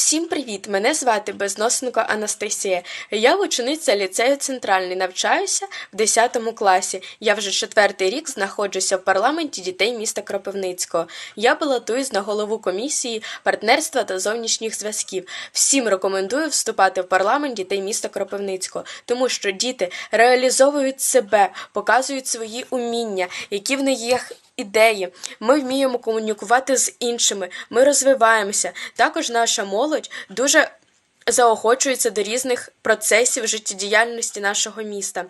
Всім привіт! Мене звати Безносенко Анастасія. Я учениця ліцею центральний, навчаюся в 10 класі. Я вже четвертий рік знаходжуся в парламенті дітей міста Кропивницького. Я балотуюсь на голову комісії партнерства та зовнішніх зв'язків. Всім рекомендую вступати в парламент дітей міста Кропивницького, тому що діти реалізовують себе, показують свої уміння, які в них є ідеї. Ми вміємо комунікувати з іншими, ми розвиваємося. Також наша молодь дуже заохочується до різних процесів життєдіяльності нашого міста.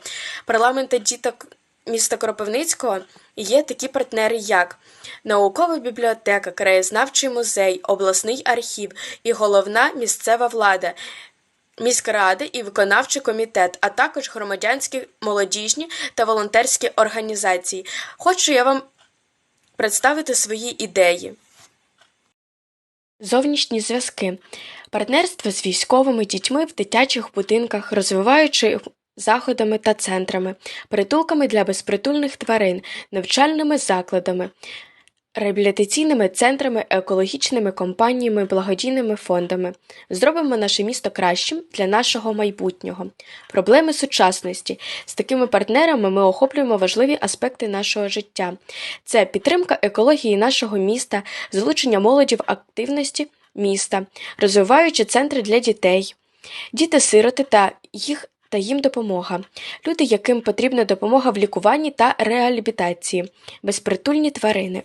Парламента діток міста Кропивницького є такі партнери, як наукова бібліотека, краєзнавчий музей, обласний архів і головна місцева влада. Міськради і виконавчий комітет, а також громадянські молодіжні та волонтерські організації. Хочу я вам представити свої ідеї. Зовнішні зв'язки. Партнерство з військовими дітьми в дитячих будинках, розвиваючи заходами та центрами, притулками для безпритульних тварин, навчальними закладами, реабілітаційними центрами, екологічними компаніями, благодійними фондами. Зробимо наше місто кращим для нашого майбутнього. Проблеми сучасності. З такими партнерами ми охоплюємо важливі аспекти нашого життя. Це підтримка екології нашого міста, залучення молоді в активності міста, розвиваючи центри для дітей, діти-сироти та їх та їм допомога, люди, яким потрібна допомога в лікуванні та реабілітації, безпритульні тварини.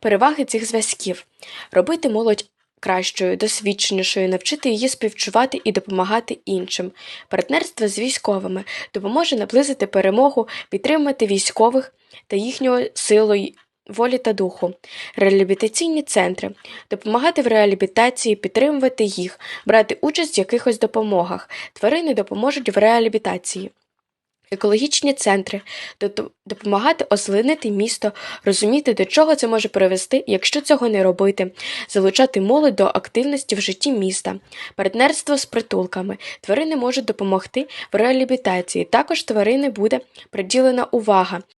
Переваги цих зв'язків робити молодь кращою, досвідченішою, навчити її співчувати і допомагати іншим. Партнерство з військовими допоможе наблизити перемогу, підтримати військових та їхнього силу й волі та духу. Реабілітаційні центри допомагати в реабілітації, підтримувати їх, брати участь в якихось допомогах. Тварини допоможуть в реабілітації. Екологічні центри допомагати озеленити місто, розуміти, до чого це може привести, якщо цього не робити, залучати молодь до активності в житті міста, партнерство з притулками. Тварини можуть допомогти в реабілітації. Також тварини буде приділена увага.